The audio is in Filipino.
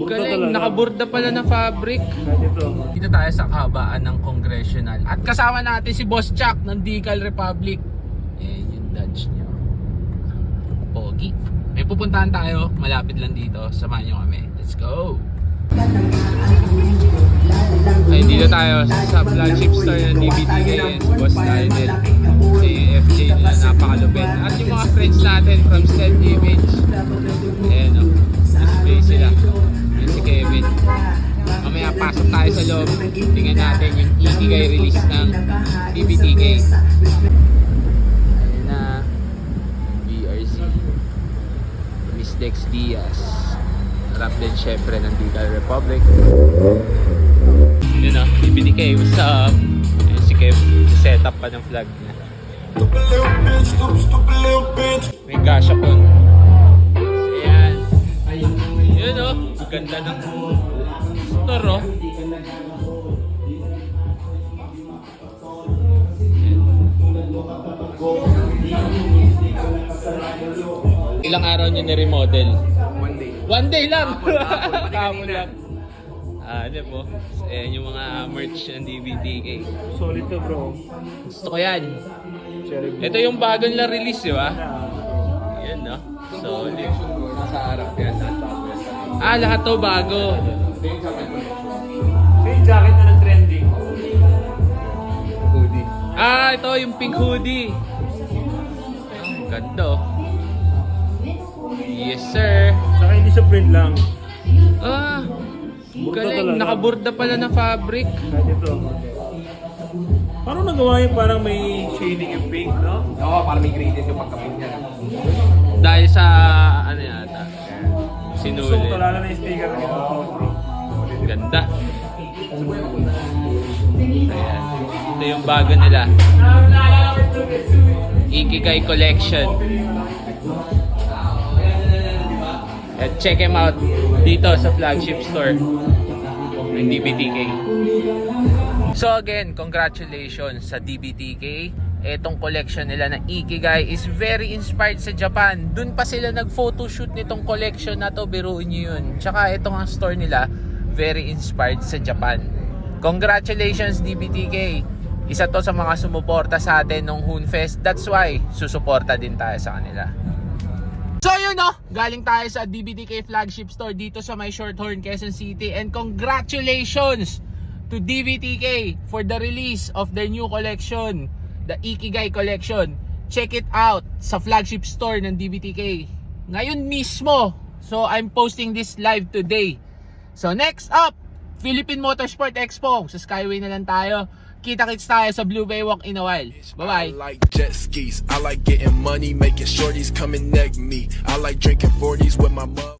Galing, nakaburda pala na fabric. Dito tayo sa kahabaan ng congressional. At kasama natin si Boss Chuck ng Decal Republic. Eh, yung Dodge niya. Pogi. May pupuntahan tayo, malapit lang dito. Samahan nyo kami. Let's go! Ay, dito tayo sa flagship store ng yan. Si Boss Lionel. Si FJ nila, napakalupit. At yung mga friends natin from Stead Image. Ayan Tingnan natin yung Ikigay release ng DBTK. Ayun na. BRC. Miss Dex Diaz. Harap din syempre ng Decal Republic. Yun o, DBTK. What's up? Ayun si Kev. Setup pa ng flag niya. May gasha po. Ayan. Yun o. Ganda ng store o. Ilang araw niyo ni-remodel? One day. One day lang! Kahapon, lang. Ah, ano po? Ayan yung mga merch ng DBTK. Solid to bro. Gusto ko yan. Cherry. Ito yung bagong na release, di ba? Yan, no? Solid. Nasa harap yan. Ah, lahat to bago. Ito yung jacket na nag-trending. hoodie. Ah, ito yung pink hoodie. Ang ganda, oh. Yes, sir. Saka hindi sa print lang. Ah, Burda galing. talaga. Nakaburda pala na fabric. Kahit ito. Paano nagawa yung parang may shading yung pink, no? Oo, parang may gradient yung pagkapit niya. Dahil sa, ano yata, So, sinuli. lalo na yung sticker ng ito. Ganda. Ayan. Ito yung bago nila. Ikigai Collection. At check them out dito sa flagship store ng DBTK. So again, congratulations sa DBTK. Etong collection nila na Ikigai is very inspired sa Japan. Dun pa sila nag-photoshoot nitong collection na to, biruin nyo yun. Tsaka itong ang store nila, very inspired sa Japan. Congratulations DBTK! Isa to sa mga sumuporta sa atin nung Hoonfest. That's why, susuporta din tayo sa kanila. So yun no, galing tayo sa DBTK flagship store dito sa may Shorthorn, Quezon City and congratulations to DBTK for the release of their new collection, the Ikigai collection. Check it out sa flagship store ng DBTK. Ngayon mismo. So I'm posting this live today. So next up, Philippine Motorsport Expo. Sa Skyway na lang tayo. Kita-kits tayo sa Blue Baywalk in a while. I Bye-bye. like jet skis. I like getting money, making shorties come and neg me. I like drinking 40s with my mom.